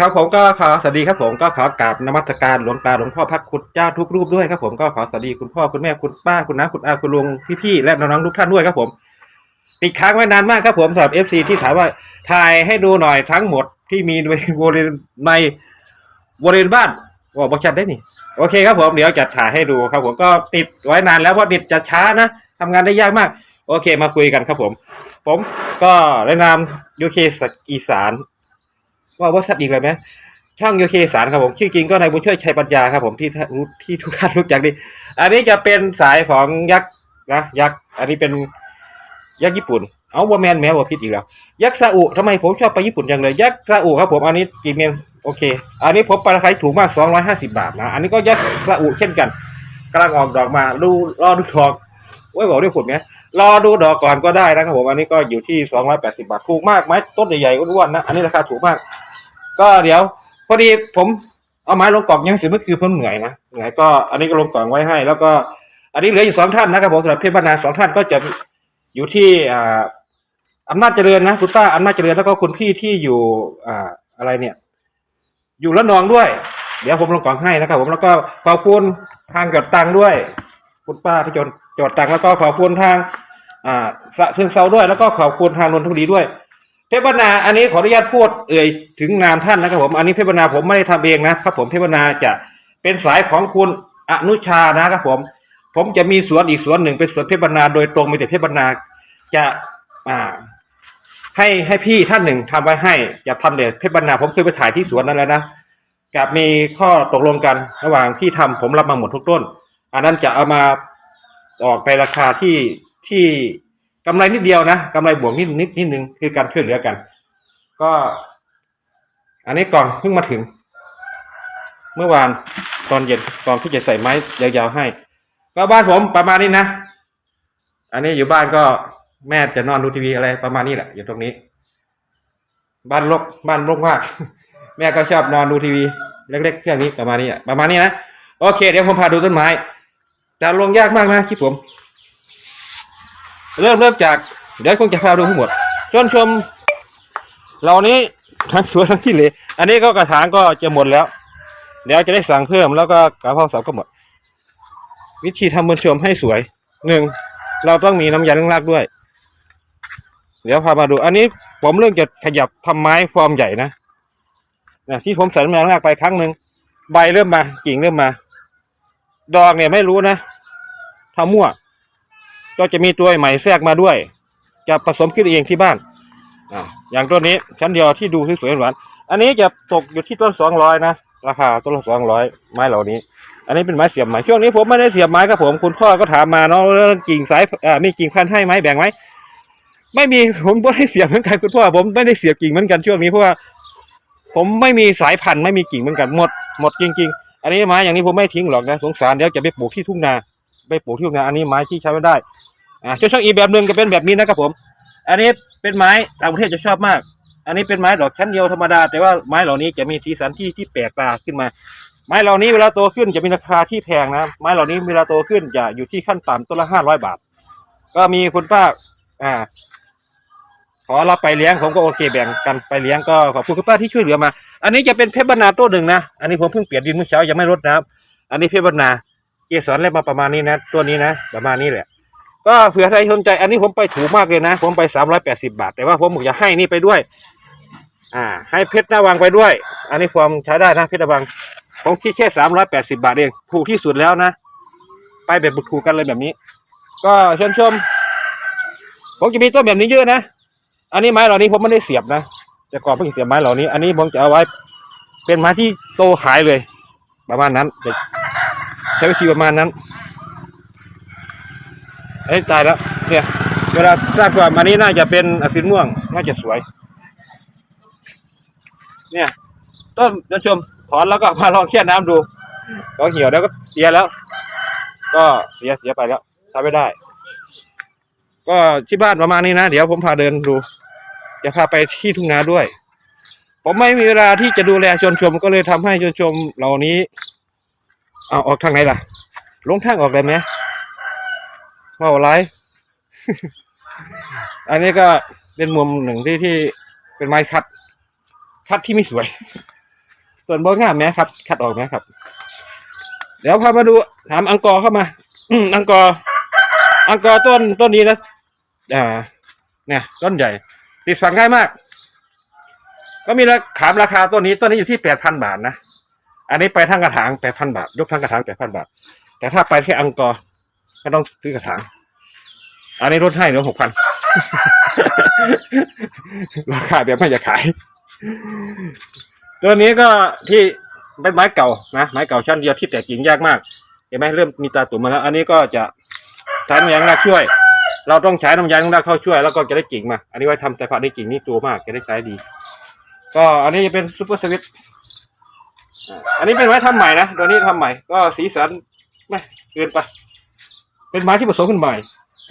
ครับผมก็ขอสวัสดีครับผมก็ขอกราบนมัสการหลวงตาหลวงพ่อพระคุณเจ้าทุกรูปด้วยครับผมก็ขอสวัสดีคุณพ่อคุณแม่คุณป้าคุณน้าคุณอาคุณลุงพี่ๆและน้องๆทุกท่านด้วยครับผมติดค้างไว้นานมากครับผมสำหรับเอฟซีที่ถามว่าถ่ายให้ดูหน่อยทั้งหมดที่มีในบริเวณในบริเวณบ้านว่าบอกชัดได้นี่โอเคครับผมเดี๋ยวจะถ่ายให้ดูครับผมก็ติดไว้นานแล้วเพราะติดจะช้านะทำงานได้ยากมาก โอเคมาคุยกันครับผม ผมก็แนะนำยูเคสอีสาน ว่าว่าชัดอีกเลยไหมช่างยูเคสารครับผมชื่อจริงก็นายบุญช่วยชัยปัญญาครับผมที่รู้ที่ทุกท่านรู้จักดีอันนี้จะเป็นสายของยักษ์นะยักษ์อันนี้เป็นยักษ์ญี่ปุ่น เอาว่าแมนแมวว่าพิษอีกแล้ว ยักษ์ซาอุทำไมผมชอบไปญี่ปุ่นจังเลย ยักษ์ซาอุครับผมอันนี้กี่เมนโอเค อันนี้ผมปราคาถูกมาก 250 บาทนะอันนี้ก็ยักษ์ซาอุเช่นกันกำลังออกดอกมาดูรอดูดอกโอ้บอกด้วยผมไหมรอดูดอกก่อนก็ได้นะครับผมอันนี้ก็อยู่ที่ 280 บาทถูกมากไหมต้นใหญ่ๆอ้วนๆนะอันนี้ราคาถูกมาก ก็เดี๋ยว พอดีผมเอาไม้ลงกล่องยังเสียเมื่อคืนผมเหนื่อยนะเหนื่อยก็อันนี้ก็ลงกล่องไว้ให้ แล้วก็ อันนี้เหลืออยู่สองท่านนะครับผมสำหรับเพชรบรรณาสองท่านก็จะอยู่ที่อ่าอำนาจเจริญนะคุณป้าอำนาจเจริญแล้วก็คุณพี่ที่อยู่อ่าอะไรเนี่ย อยู่ละนองด้วย เดี๋ยวผมลงกล่องให้นะครับ ผมแล้วก็ขอบคุณทางจดตังค์ด้วย คุณป้าที่จดจดตังค์แล้วก็ขอบคุณทาง อ่าสะเชิงเซาด้วย แล้วก็ขอบคุณทางนนทบุรีด้วย เพชรบรรณาอันนี้ขออนุญาตพูดเอ่ยถึงนามท่านนะครับผมอันนี้เพชรบรรณาผมไม่ได้ทำเองนะครับผมเพชรบรรณาจะเป็นสายของคุณอนุชานะครับผม ผมจะมีสวนอีกสวนหนึ่งเป็นสวนเพชรบรรณาโดยตรงมีแต่เพชรบรรณาจะอ่าให้ให้พี่ท่านหนึ่งทำไว้ให้จะทำเด็ดเพชรบรรณาผมเคยไปถ่ายที่สวนนั้นแล้วนะกับมีข้อตกลงกันระหว่างที่ทำผมรับมาหมดทุกต้น อันนั้นจะเอามาออกไปราคาที่ที่ กำไรนิดเดียวนะกำไรบวกนิดนิดนิดนึงคือการช่วยเหลือกัน ก็ อันนี้กล่องเพิ่งมาถึง เมื่อวานตอนเย็นตอนที่จะใส่ไม้ยาวๆให้ ก็บ้านผมประมาณนี้นะอันนี้อยู่บ้านก็แม่จะนอนดูทีวีอะไรประมาณนี้แหละ อยู่ตรงนี้ บ้านรกบ้านรกมากแม่ก็ชอบนอนดูทีวีเล็กๆแค่นี้ประมาณนี้ประมาณนี้นะโอเค เดี๋ยวผมพาดูต้นไม้แต่ลงยากมากนะคลิปผม เริ่มเริ่มจากเดี๋ยวคงจะพาดูทั้งหมดชวนชมเหล่านี้ทั้งสวนทั้งที่เหลอันนี้ก็กระถางก็จะหมดแล้ว เดี๋ยวจะได้สั่งเพิ่มแล้วก็กระเพาเสาก็หมด วิธีทำบนชมให้สวยหนึ่งเราต้องมีน้ำยาเรื่องรากด้วย เดี๋ยวพามาดู อันนี้ผมเริ่มจะขยับทำไม้ฟอร์มใหญ่นะนะที่ผมใส่น้ำยาเรื่องรากไปครั้งหนึ่งใบเริ่มมากิ่งเริ่มมา ดอกเนี่ยไม่รู้นะทำมั่ว ก็จะมีตัวใหม่แทรกมาด้วย จะผสมขึ้นเองที่บ้านออย่างตัวนี้ชั้นเดียวที่ดูสวยๆหวานอันนี้จะตกอยู่ที่ต้นสองร้อยนะราคาต้นละสองร้อยไม้เหล่านี้ อันนี้เป็นไม้เสียบไม้ช่วงนี้ผมไม่ได้เสียบไม้ครับผมคุณพ่อก็ถามมาเนาะเรื่องกิ่งสายอ่ามีกิ่งพันธุ์ให้ไหมแบ่งไหมไม่มีผมไม่ได้เสียบเหมือนกันคุณพ่อผมไม่ได้เสียบกิ่งเหมือนกันช่วงนี้เพราะว่าผมไม่มีสายพันธุ์ไม่มีกิ่งเหมือนกันหมดหมดจริง ๆ อันนี้ไม้อย่างนี้ผมไม่ทิ้งหรอกนะสงสารเดี๋ยวจะไปปลูกที่ทุ่งนาไปปลูกที่ทุ่งนอันนี้ไม้ที่ใช้ไม่ได้อ่าช่วงอีกแบบหนึ่งจะเป็นแบบนี้นะครับผม อันนี้เป็นไม้ต่างประเทศจะชอบมาก อันนี้เป็นไม้ดอกชั้นเดียวธรรมดา แต่ว่าไม้เหล่านี้จะมีสีสันที่ที่แปลกตาขึ้นมา ไม้เหล่านี้เวลาโตขึ้นจะมีราคาที่แพงนะ ไม้เหล่านี้เวลาโตขึ้นจะอยู่ที่ขั้นต่ำต้นละห้าร้อยบาท ก็มีคุณป้าอ่าขอรับไปเลี้ยงผมก็โอเคแบ่งกันไปเลี้ยงก็ขอบคุณคุณป้าที่ช่วยเหลือมา อันนี้จะเป็นเพชรบรรณาต้นหนึ่งนะ อันนี้ผมเพิ่งเปลี่ยนดินเมื่อเช้ายังไม่รดน้ำอันนี้เพชรบรรณา เกสรเล่มมาประมาณนี้นะ ตัวนี้นะ ประมาณนี้แหละ ก็เผื่อใครสนใจ อันนี้ผมไปถูกมากเลยนะ ผมไปสามร้อยแปดสิบาท แต่ว่าผมอยากให้นี่ไปด้วย อ่า ให้เพชรหน้าวังไปด้วย อันนี้ฟอร์มใช้ได้นะเพชรหน้าวัง ผมคิดแค่สามร้อยแปดสิบาทเอง ถูกที่สุดแล้วนะ ไปแบบบุกถูกกันเลยแบบนี้ ก็เชิญชม ผมจะมีต้นแบบนี้เยอะนะ อันนี้ไม้เหล่านี้ผมไม่ได้เสียบนะ แต่ก่อนผมเสียบไม้เหล่านี้ อันนี้ผมจะเอาไว้ เป็นไม้ที่โตขายเลย ประมาณนั้น ใช้วิธีประมาณนั้นเอ้ยตายแล้ว เนี่ย เวลาสร้างความอันนี้น่าจะเป็นอสินม่วง น่าจะสวย เนี่ย ต้นเดี๋ยวชมถอนแล้วก็มาลองเคี่ยน้ำดูก็เหี่ยวแล้วก็เสียแล้ว ก็เสียเสียไปแล้วทำไม่ได้ ก็ที่บ้านประมาณนี้นะ เดี๋ยวผมพาเดินดู จะพาไปที่ทุ่งนาด้วย ผมไม่มีเวลาที่จะดูแลชนชม ก็เลยทำให้ชนชมเหล่านี้ เอาออกทางไหนล่ะ ลงทางออกได้ไหมว่าอะไร อันนี้ก็เป็นมุมหนึ่งที่ที่เป็นไม้คัด คัดที่ไม่สวย ส่วนบงามไหมครับ คัดออกไหมครับ เดี๋ยวพามาดูถามอังกอร์เข้ามาอืมอังกอร์อังกอร์ต้นต้นนี้นะอ่า เนี่ย ต้นใหญ่ ติดฝังง่ายมาก ก็มีราขามราคาต้นนี้ต้นนี้อยู่ที่แปดพันบาทนะ อันนี้ไปทั้งกระถางแปดพันบาท ยกทั้งกระถางแปดพันบาท แต่ถ้าไปที่อังกอร์ก็ต้องซื้อกระถาง อันนี้ลดให้เหลือหกพันราคาแบบไม่จะขาย ตัวนี้ก็ที่เป็นไม้เก่านะไม้เก่าชั้นเดียวที่แตกกิ่งยากมากเห็นไหมเริ่มมีตาตุ่มมาแล้ว อันนี้ก็จะใช้น้ำยางรากช่วย เราต้องใช้น้ำยางรากเข้าช่วย แล้วก็จะได้กิ่งมา อันนี้ไว้ทำแต่ผักได้กิ่งนี่ตัวมากจะได้ใช้ดี ก็อันนี้จะเป็นซูเปอร์สวิต อันนี้เป็นไม้ทำใหม่นะตัวนี้ทำใหม่ ก็สีสันไม่เกินไป เป็นไม้ที่ผสมขึ้นใหม่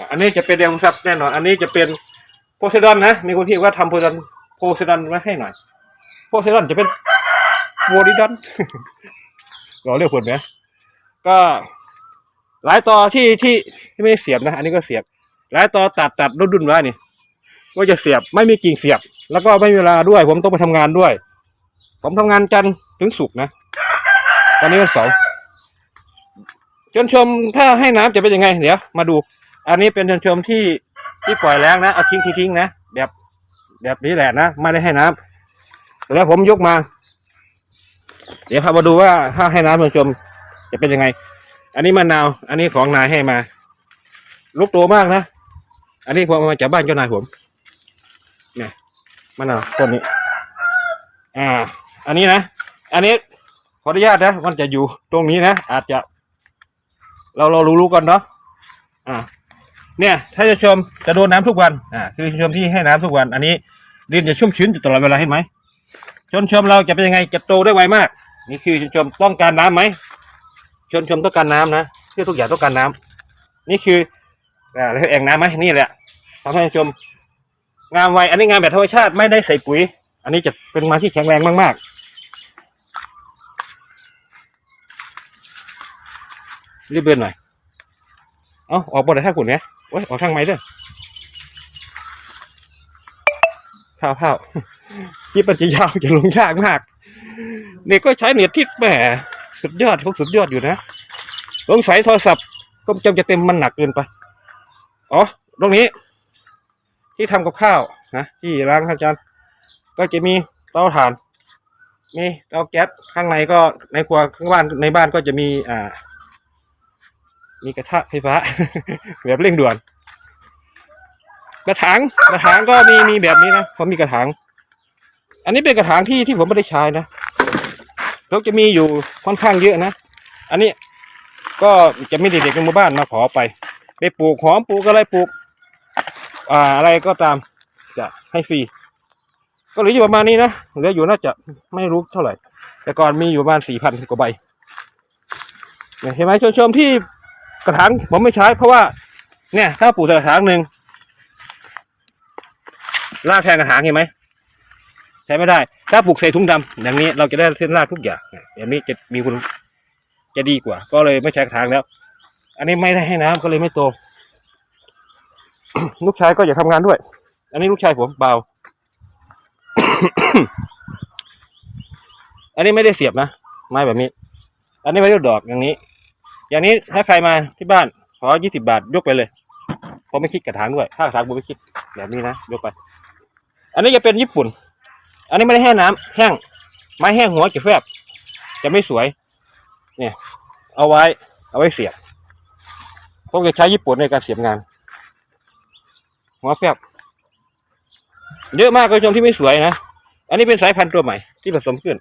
อันนี้จะเป็นเดลซับแน่นอน อันนี้จะเป็นโพไซดอนนะ มีคนที่ว่าทำโพไซดอนโพไซดอนไว้ให้หน่อย โพไซดอนจะเป็นโวลิดอนเราเรียกคนไหมก็หลายต่อที่ที่ที่ไม่ได้เสียบนะ อันนี้ก็เสียบ หลายต่อตัดตัดรุ่นรุ่นไว้นี่ก็จะเสียบไม่มีกิ่งเสียบ แล้วก็ไม่มีเวลาด้วย ผมต้องไปทำงานด้วย ผมทำงานจันทร์ ถึงศุกนะตอนนี้วันเสาร์ชวนชมถ้าให้น้ำจะเป็นยังไง เดี๋ยวมาดู อันนี้เป็นชวนชมที่ที่ปล่อยแรงนะเอาทิ้งทิ้งนะแบบแบบนี้แหละนะไม่ได้ให้น้ำแล้วผมยกมา เดี๋ยวพามาดูว่าถ้าให้น้ำชวนชมจะเป็นยังไง อันนี้มะนาว อันนี้ของนายให้มาลูกโตมากนะอันนี้ผมมาจากบ้านเจ้านายผมเนี่ยมะนาวต้นนี้ อ่า อันนี้นะ อันนี้ขออนุญาตนะมันจะอยู่ตรงนี้นะอาจจะ เราเรารู้รู้กันเนาะอ่า เนี่ย ถ้าจะชมจะโดนน้ำทุกวันอ่าคือชมที่ให้น้ำทุกวัน อันนี้ดินจะชุ่มชื้นอยู่ตลอดเวลาเห็นไหมชนชมเราจะเป็นยังไงจะโตได้ไวมาก นี่คือชนชมต้องการน้ำไหมชนชมต้องการน้ำนะเพื่อทุกอย่างต้องการน้ำนี่คืออ่าแล้วแอ่งน้ำไหมนี่แหละทำให้ชมงามไวอันนี้งามแบบธรรมชาติไม่ได้ใส่ปุ๋ย อันนี้จะเป็นไม้ที่แข็งแรงมากๆ รีบเดินหน่อย เอาออกบนไหนท่าขุนเนี่ยโอ้ยออกทางไม้เด้อข้าวข้าวคิดมันจะยาวจะลงยากมากเนี่ยก็ใช้เน็ตที่แหมสุดยอดเขาสุดยอดอยู่นะสงสัยโทรศัพท์ก็จำจะเต็มมันหนักเกินไปอ๋อตรงนี้ ที่ทำกับข้าวนะที่ร้านอาจารย์ก็จะมีเตาถ่านมีเตาแก๊สข้างในก็ในครัวข้างบ้านในบ้านก็จะมีอ่า มีกระทะไฟฟ้า แบบเร่งด่วน กระถางกระถางก็มีมีแบบนี้นะผมมีกระถาง อันนี้เป็นกระถางที่ที่ผมไม่ได้ใช้นะแล้วจะมีอยู่ค่อนข้างเยอะนะ อันนี้ก็จะมีเด็กๆในหมู่บ้านมาขอไปไปปลูกหอมปลูกอะไรปลูก อ่าอะไรก็ตามจะให้ฟรีก็เหลืออยู่ประมาณนี้นะเหลืออยู่น่าจะไม่รู้เท่าไหร่ แต่ก่อนมีอยู่ประมาณสี่พันกว่าใบเห็นไหมชมชมที่ ระถางผมไม่ใช้ เพราะว่า เนี่ย ถ้าปลูกแต่กระถางหนึ่งรากแทนกระถางเห็นไหมใช้ไม่ได้ ถ้าปลูกใส่ถุงดำอย่างนี้เราจะได้เส้นรากทุกอย่างอย่างนี้จะมีคุณจะดีกว่า ก็เลยไม่ใช้กระถางแล้ว อันนี้ไม่ได้ให้น้ำก็เลยไม่โต ลูกชายก็อยากทำงานด้วย อันนี้ลูกชายผมเบาอันนี้ไม่ได้เสียบนะไม้แบบนี้ อันนี้ไม่ได้ดอกอย่างนี้ อย่างนี้ถ้าใครมาที่บ้านขอยี่สิบบาทยกไปเลยเพราะไม่คิดกระถางด้วย ถ้ากระถางผมไม่คิดแบบนี้นะยกไป อันนี้จะเป็นญี่ปุ่น อันนี้ไม่ได้แห้งน้ำแห้ง ไม้แห้งหัวจะแฟบ จะไม่สวย เนี่ย เอาไว้ เอาไว้เสียบผมจะใช้ญี่ปุ่นในการเสียบงาน หัวแฟบเยอะมากคุณผู้ชมที่ไม่สวยนะ อันนี้เป็นสายพันธุ์ตัวใหม่ที่ผสมขึ้น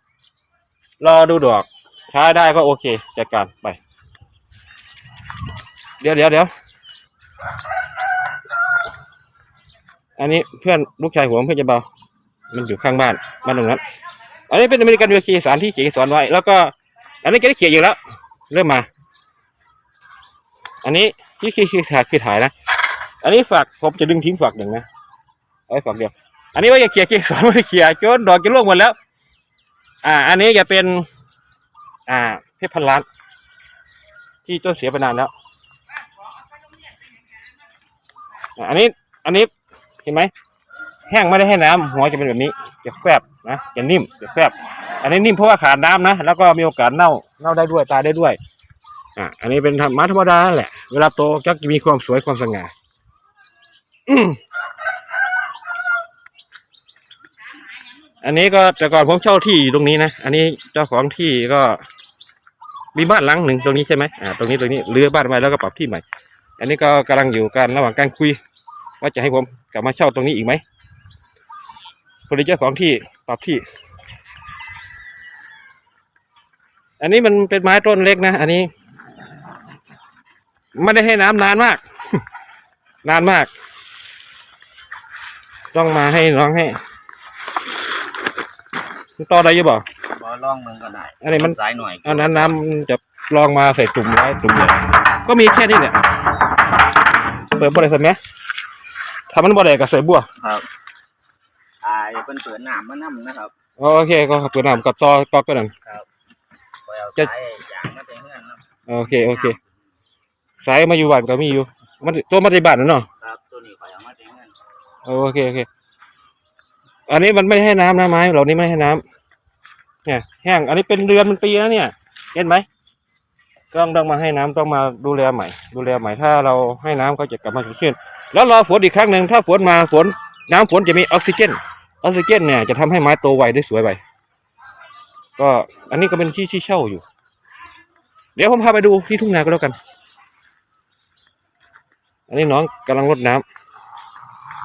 รอดูดอก ใช้ได้ก็โอเคจัดการไป เดี๋ยวเดี๋ยวเดี๋ยวอันนี้เพื่อนลูกชายผมเพื่อนจะเบา มันอยู่ข้างบ้านบ้านตรงนั้น อันนี้เป็นอเมริกันเวคีสารที่เขียนสอนไว้ แล้วก็ อันนี้ก็ได้เขียนอยู่แล้ว เริ่มมา อันนี้ที่คือคือถ่ายคือถ่ายนะ อันนี้ฝักผมจะดึงทิ้งฝักหนึ่งนะเอาไว้ฝักเดียว อันนี้ว่าจะเขียเขียสอนไม่เขียจนดอกจะร่วงหมดแล้ว อ่า อันนี้จะเป็น อ่าเพชรพันล้าน ที่ต้นเสียไปนานแล้วอันนี้ อันนี้เห็นไหมแห้งไม่ได้ให้น้ำหัวจะเป็นแบบนี้จะแฟบนะจะนิ่มจะแฟบอันนี้นิ่มเพราะว่าขาดน้ำนะแล้วก็มีโอกาสเน่าเน่าได้ด้วยตายได้ด้วยอะอันนี้เป็นธรรมะธรรมดาแหละ เวลาโตก็จะมีความสวยความสง่าอันนี้ก็แต่ก่อนผมเช่าที่อยู่ตรงนี้นะ อันนี้เจ้าของที่ก็ มีบ้านหลังหนึ่งตรงนี้ใช่ไหมอ่าตรงนี้ตรงนี้เรือบ้านไว้แล้วก็ปรับที่ใหม่ อันนี้ก็กำลังอยู่กันระหว่างการคุย ว่าจะให้ผมกลับมาเช่าตรงนี้อีกไหมคนที่เจ้าของที่ปรับที่ อันนี้มันเป็นไม้ต้นเล็กนะ อันนี้ไม่ได้ให้น้ำนานมาก นานมาก ต้องมาให้น้องให้ต่อได้อยังบ่ ล่องเมืองก็ได้อันนี้มัน สายหน่อยอันนั้นน้ำจะลองมาใส่ตุ่มไว้ตุ่มใหญ่ก็มีแค่นี้เนี่ยเปิดบ่ได้ใช่ไหมถ้ามันบ่ได้ก็ใส่บัวครับอ่าอย่าเป็นเปิดน้ำมาน้ำนะครับอ๋อโอเคก็เปิดน้ำกับต่อต่อก็นั่นปล่อยเอาจะ สายยางมาแต่เงื่อนนะโอเคโอเคสายมาอยู่บ้านก็มีอยู่ มันตัวมาที่บ้านนั่นเนาะครับตัวนี้ปล่อยเอามาแต่เงื่อนโอเคโอเค อันนี้มันไม่ให้น้ำนะไม้เหล่านี้ไม่ให้น้ำ เนี่ยแห้งอันนี้เป็นเดือนเป็นปีแล้วเนี่ย เห็นไหมต้องต้องมาให้น้ำต้องมาดูแลใหม่ ดูแลใหม่ถ้าเราให้น้ำก็จะกลับมาสดชื่นแล้วรอฝนอีกครั้งหนึ่งถ้าฝนมาฝนน้ำฝนจะมีออกซิเจนออกซิเจนเนี่ยจะทำให้ไม้โตไวได้สวยไปก็อันนี้ก็เป็นที่ที่เช่าอยู่ เดี๋ยวผมพาไปดูที่ทุ่งนาก็แล้วกัน อันนี้น้องกำลังรดน้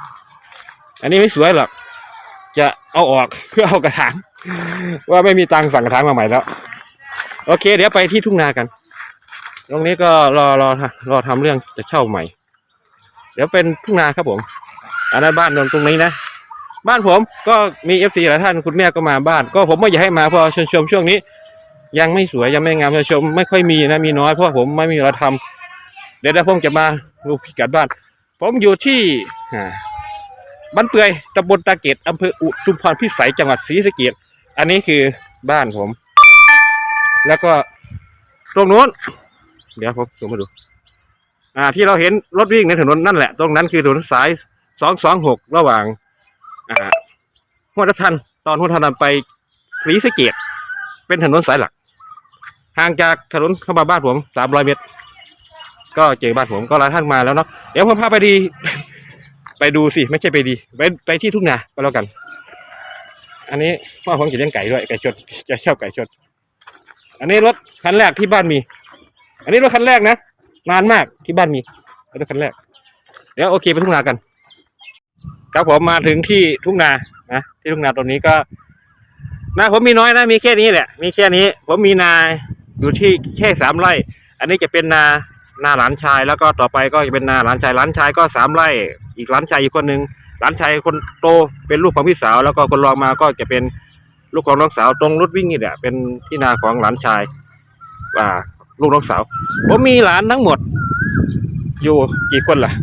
ำอันนี้ไม่สวยหรอกจะเอาออกเพื่อเอากระถาง ว่าไม่มีตังสั่งกระถางมาใหม่แล้ว โอเค เดี๋ยวไปที่ทุ่งนากัน ตรงนี้ก็รอรอรอทำเรื่องจะเช่าใหม่ เดี๋ยวเป็นทุ่งนาครับผม อันนั้นบ้านตรงนี้นะ บ้านผมก็มีเอฟซีหลายท่านคุณแม่ก็มาบ้าน ก็ผมไม่อยากให้มาเพราะชมชมช่วงนี้ ยังไม่สวยยังไม่งามชมชมไม่ค่อยมีนะมีน้อยเพราะผมไม่มีเวลาทำเดี๋ยวเดี๋ยวผมจะมาดูพิกัดบ้าน ผมอยู่ที่บ้านเปื่อยตำบลตาเกตอำเภออุทุมพรพิสัยจังหวัดศรีสะเกษ อันนี้คือบ้านผม แล้วก็ตรงนู้น เดี๋ยวผมส่งมาดู อ่า ที่เราเห็นรถวิ่งในถนนนั่นแหละ ตรงนั้นคือถนนสายสองสองหกระหว่าง อ่าหัวทันตอนหัวทันไปศรีสะเกษเป็นถนนสายหลัก ห่างจากถนนเข้ามาบ้านผมสามร้อยเมตร ก็เจอบ้านผมก็หลาท่านมาแล้วเนาะเดี๋ยวผมพาไปดี ไปดูสิ ไม่ใช่ไปดี ไปไปที่ทุ่งนาก็แล้วกัน อันนี้พ่อผมจะเลี้ยงไก่ด้วยไก่ชนจะเช่าไก่ชนอันนี้รถคันแรกที่บ้านมี อันนี้รถคันแรกนะนานมากที่บ้านมีรถคันแรก เดี๋ยวโอเคไปทุ่งนากันครับผมมาถึงที่ทุ่งนานะที่ทุ่งนาตรงนี้ก็นาผมมีน้อยนะมีแค่นี้แหละ มีแค่นี้ ผมมีนาอยู่ที่แค่สามไร่ อันนี้จะเป็นนานาหลานชายแล้วก็ต่อไปก็จะเป็นนาหลานชายหลานชายก็สามไร่ อีกหลานชายอีกคนหนึ่ง หลานชายคนโตเป็นลูกของพี่สาว แล้วก็คนรองมาก็จะเป็นลูกของน้องสาวตรงรถวิ่งนี่แหละเป็นที่นาของหลานชายอ่าลูกน้องสาวผมมีหลานทั้งหมด อยู่กี่คนล่ะ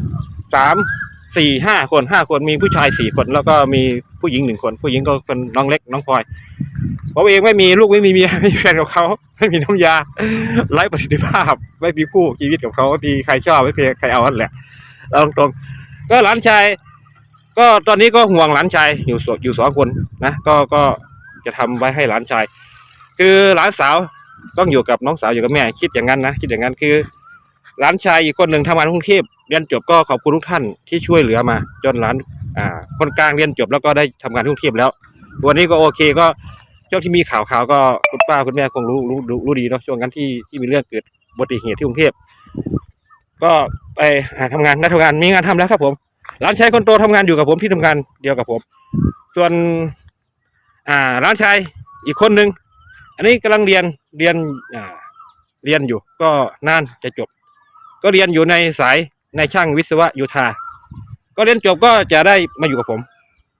สามสี่ห้าคนห้าคนมีผู้ชายสี่คน แล้วก็มีผู้หญิงหนึ่งคน ผู้หญิงก็เป็นน้องเล็กน้องพลอยผมเองไม่มีลูกไม่มีเมียไม่มีแฟนกับเขาไม่มีน้ำยาไร้ประสิทธิภาพ ไม่มีคู่ชีวิตกับเขาที่ใครชอบไม่เคยใครเอาอันแหละเราตรงๆก็หลานชาย ก็ตอนนี้ก็ห่วงหลานชายอยู่สอยู่สองคนนะก็ก็จะทำไว้ให้หลานชาย คือหลานสาวต้องอยู่กับน้องสาวอยู่กับแม่ คิดอย่างนั้นนะคิดอย่างนั้นคือหลานชายอีกคนหนึ่งทำงานกรุงเทพเรียนจบก็ขอบคุณทุกท่านที่ช่วยเหลือมา จนหลานอ่าคนกลางเรียนจบแล้วก็ได้ทำงานกรุงเทพแล้ววันนี้ก็โอเคก็ช่วงที่มีข่าวข่าวก็คุณป้าคุณแม่คงรู้รู้รู้รู้ดีเนาะช่วงนั้นที่ที่มีเรื่องเกิดอุบัติเหตุที่กรุงเทพก็ไปหาทำงานได้ทำงานมีงานทำแล้วครับผม หลานชายคนโตทำงานอยู่กับผมที่ทำงานเดียวกับผม ส่วน อ่าหลานชายอีกคนหนึ่งอันนี้กำลังเรียนเรียนอ่าเรียนอยู่ ก็นานจะจบ ก็เรียนอยู่ในสายในช่างวิศวะโยธาก็เรียนจบก็จะได้มาอยู่กับผม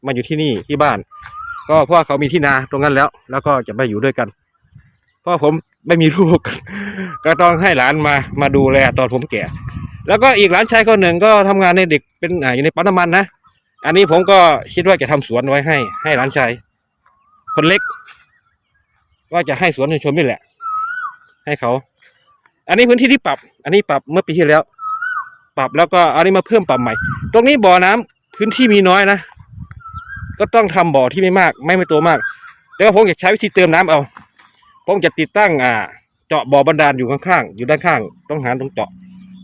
มาอยู่ที่นี่ที่บ้าน ก็เพราะว่าเขามีที่นาตรงนั้นแล้ว แล้วก็จะมาอยู่ด้วยกัน เพราะผมไม่มีลูก ก็ต้องให้หลานมามาดูแลตอนผมแก่ แล้วก็อีกหลานชายคนหนึ่งก็ทำงานในเด็กเป็นออยู่ในปั๊มน้ำมันนะอันนี้ผมก็คิดว่าจะทำสวนไว้ให้ ให้หลานชายคนเล็ก ว่าจะให้สวนชมนี่แหละ ให้เขา อันนี้พื้นที่ที่ปรับ อันนี้ปรับเมื่อปีที่แล้ว ปรับแล้วก็อันนี้มาเพิ่มปรับใหม่ ตรงนี้บ่อน้ำพื้นที่มีน้อยนะก็ต้องทำบ่อที่ไม่มาก ไม่ไม่โตมากแต่ว่าผมอยากใช้วิธีเติมน้ำเอาผมจะติดตั้งอ่า เจาะบ่อบาดาลอยู่ข้างๆอยู่ด้านข้าง ต้องหาตรงเจาะ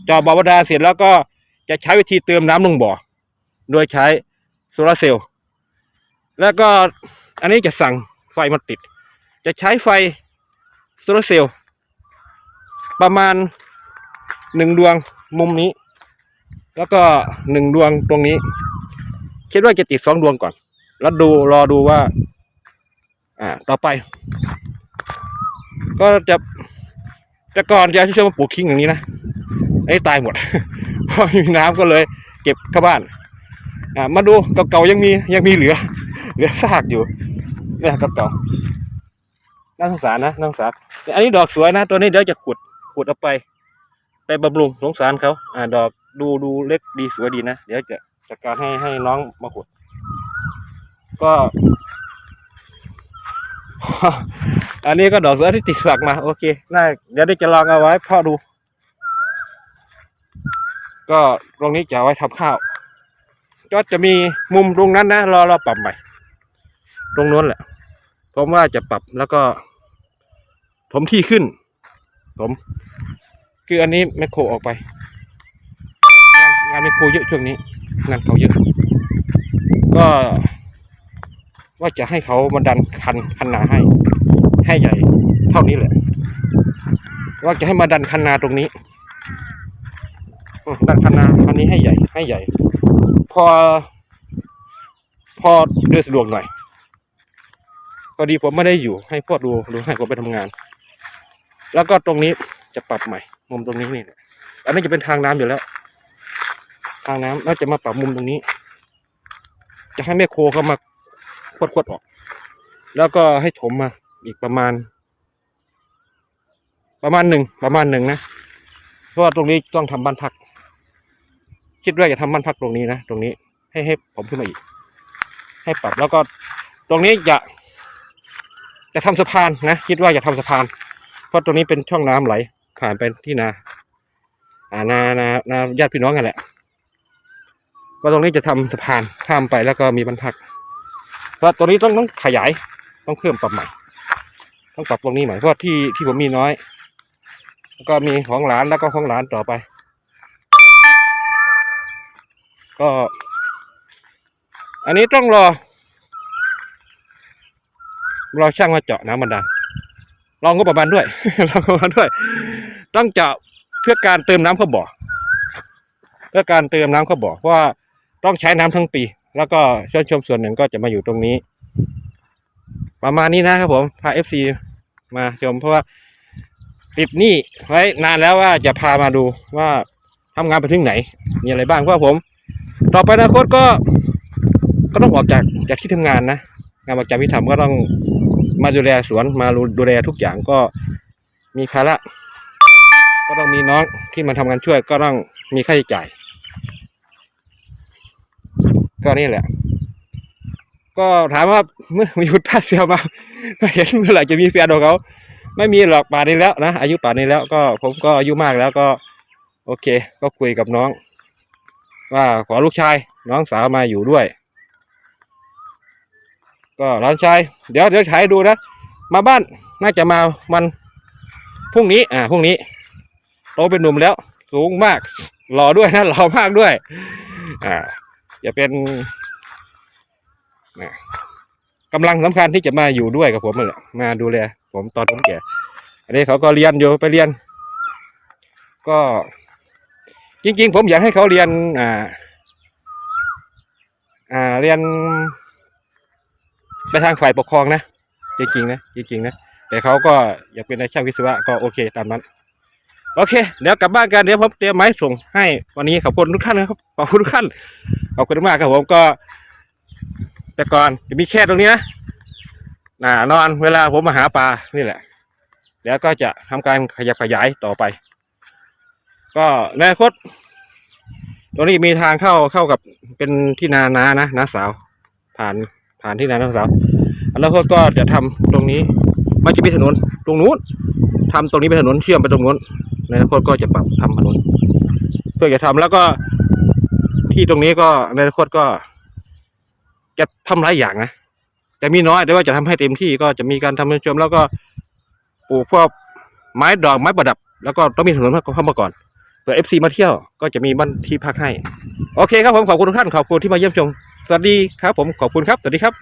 เจาะบ่อบาดาลเสร็จแล้วก็จะใช้วิธีเติมน้ำลงบ่อ โดยใช้โซลาร์เซลล์แล้วก็อันนี้จะสั่งไฟมาติด จะใช้ไฟโซลาร์เซลล์ประมาณหนึ่งดวงมุมนี้ แล้วก็หนึ่งดวงตรงนี้ คิดว่าจะติดสองดวงก่อน แล้วดูรอดูว่า อ่า ต่อไป ก็จะแต่ก่อนจะช่วยมาปลูกคิงอย่างนี้นะ ไอ้ตายหมดเพราะมีน้ำก็เลยเก็บเข้าบ้านอ่ามาดูเก่าๆยังมียังมีเหลือ เหลือซากอยู่เนี่ยเก่าๆน่าสงสารนะน่าสงสารอันนี้ดอกสวยนะ ตัวนี้เดี๋ยวจะขุดขุดเอาไปไปบำรุงสงสารเขาอ่าดอกดูดูเล็กดีสวยดีนะ เดี๋ยวจะจัดการให้ให้น้องมาขุด ก็ อันนี้ก็ดอกสือที่ติดฝักมา โอเคน่าเดี๋ยวได้จะลองเอาไว้พ่อดู ก็ตรงนี้จะเอาไว้ทำข้าว ก็จะมีมุมตรงนั้นนะรอเราปรับใหม่ตรงนู้นแหละผมว่าจะปรับแล้วก็ถมที่ขึ้น ผมคืออันนี้แมคโครออกไปงานงานแมคโครเยอะช่วงนี้ งานเขาเยอะ ก็ว่าจะให้เขามาดันคันคันนาให้ ให้ใหญ่เท่านี้แหละว่าจะให้มาดันคันนาตรงนี้ ดันคันนาอันนี้ให้ใหญ่ ให้ใหญ่ พอ พอเดินสะดวกหน่อยพอดีผมไม่ได้อยู่ให้พ่อดูดูให้ผมไปทำงาน แล้วก็ตรงนี้จะปรับใหม่ มุมตรงนี้นี่อันนี้จะเป็นทางน้ำอยู่แล้ว ทางน้ำแล้วจะมาปรับมุมตรงนี้ จะให้แม่โคเข้ามาขวดๆออก แล้วก็ให้ถมมาอีกประมาณ ประมาณหนึ่งประมาณหนึ่งนะเพราะว่าตรงนี้ต้องทำบ้านพัก คิดว่าจะทำบ้านพักตรงนี้นะ ตรงนี้ให้ให้ผมขึ้นมาอีก ให้ปรับแล้วก็ตรงนี้จะจะทำสะพานนะคิดว่าจะทำสะพาน เพราะตรงนี้เป็นช่องน้ำไหลผ่านไปที่นา อ่านานานาญาติพี่น้องกันแหละว่าตรงนี้จะทำสะพานข้ามไปแล้วก็มีบรรพักเพราะตัวนี้ต้องต้องขยายต้องเพิ่มปรับใหม่ ต้องปรับตรงนี้ใหม่เพราะที่ที่ผมมีน้อย แล้วก็มีของหลานแล้วก็ของหลานต่อไป ก็ อันนี้ต้องรอ รอช่างมาเจาะน้ำมันดันลองก็ประมาณด้วยลองก็ประมาณด้วย ต้องเจาะเพื่อการเติมน้ำเข้าบ่อ เพื่อการเติมน้ำเข้าบ่อ เพราะว่าต้องใช้น้ำทั้งปี แล้วก็ชนชมส่วนหนึ่งก็จะมาอยู่ตรงนี้ ประมาณนี้นะครับผมพาเอฟซีมาชมเพราะว่าติดหนี้ไว้นานแล้วว่าจะพามาดูว่าทำงานไปถึงไหน มีอะไรบ้างเพราะว่าผม ต่อไปอนาคตก็ก็ต้องออกจากจากที่ทำงานนะงานประจำที่ทำก็ต้องมาดูแลสวนมาดูแลทุกอย่างก็มีภาระก็ต้องมีน้องที่มาทำงานช่วยก็ต้องมีค่าใช้จ่าย ก็นี่แหละ ก็ถามว่าเมื่อมีพุทธาดเสียมาเห็นเมื่อไหร่จะมีแฟนของเขา ไม่มีหรอกป่านนี้แล้วนะอายุป่านนี้แล้วก็ผมก็อายุมากแล้วก็ โอเค ก็คุยกับน้อง ว่าขอลูกชายน้องสาวมาอยู่ด้วย ก็หลานชายเดี๋ยวเดี๋ยวถ่ายดูนะ มาบ้านน่าจะมาวันพรุ่งนี้ อ่าพรุ่งนี้โตเป็นหนุ่มแล้ว สูงมากหล่อด้วยนะหล่อมากด้วย อ่าจะเป็นนะกำลังสำคัญที่จะมาอยู่ด้วยกับผมนั่นแหละมาดูแลผมตอนผมแก่อันนี้เขาก็เรียนอยู่ไปเรียน ก็ จริง ๆ ผมอยากให้เขาเรียนอ่าอ่าเรียนไปทางฝ่ายปกครองนะจริงๆนะจริงๆนะแต่เขาก็อยากเป็นนายช่างวิศวะก็โอเคตามนั้น โอเค เดี๋ยวกลับบ้านกันเดี๋ยวผมเตรียมไม้ส่งให้วันนี้ขอบคุณทุกท่านนะครับขอบคุณทุกท่านขอบคุณมากครับผมก็ แต่ก่อนจะมีแค่ตรงนี้นะน่านอนเวลาผมมาหาปลานี่แหละ แล้วก็จะทำการขยับขยายต่อไป ก็ในอนาคตตรงนี้มีทางเข้าเข้ากับเป็นที่นานานะนาสาว ผ่านผ่านที่นานาสาวอนาคตก็จะทำตรงนี้มันจะมีถนนตรงนู้นทำตรงนี้เป็นถนนเชื่อมไปตรงนู้นในอนาคตก็จะปรับทำถนน เพื่อจะทำแล้วก็ที่ตรงนี้ก็ในอนาคตก็ จะทำหลายอย่างนะจะมีน้อยแต่ว่าจะทำให้เต็มที่ก็จะมีการทำเป็นชมแล้วก็ปลูกพวกไม้ดอกไม้ประดับ แล้วก็ต้องมีถนนเข้ามาก่อน ผื่อเอฟซีมาเที่ยวก็จะมีบ้านที่พักให้ โอเคครับผมขอบคุณทุกท่านขอบคุณที่มาเยี่ยมชม สวัสดีครับผมขอบคุณครับ สวัสดีครับ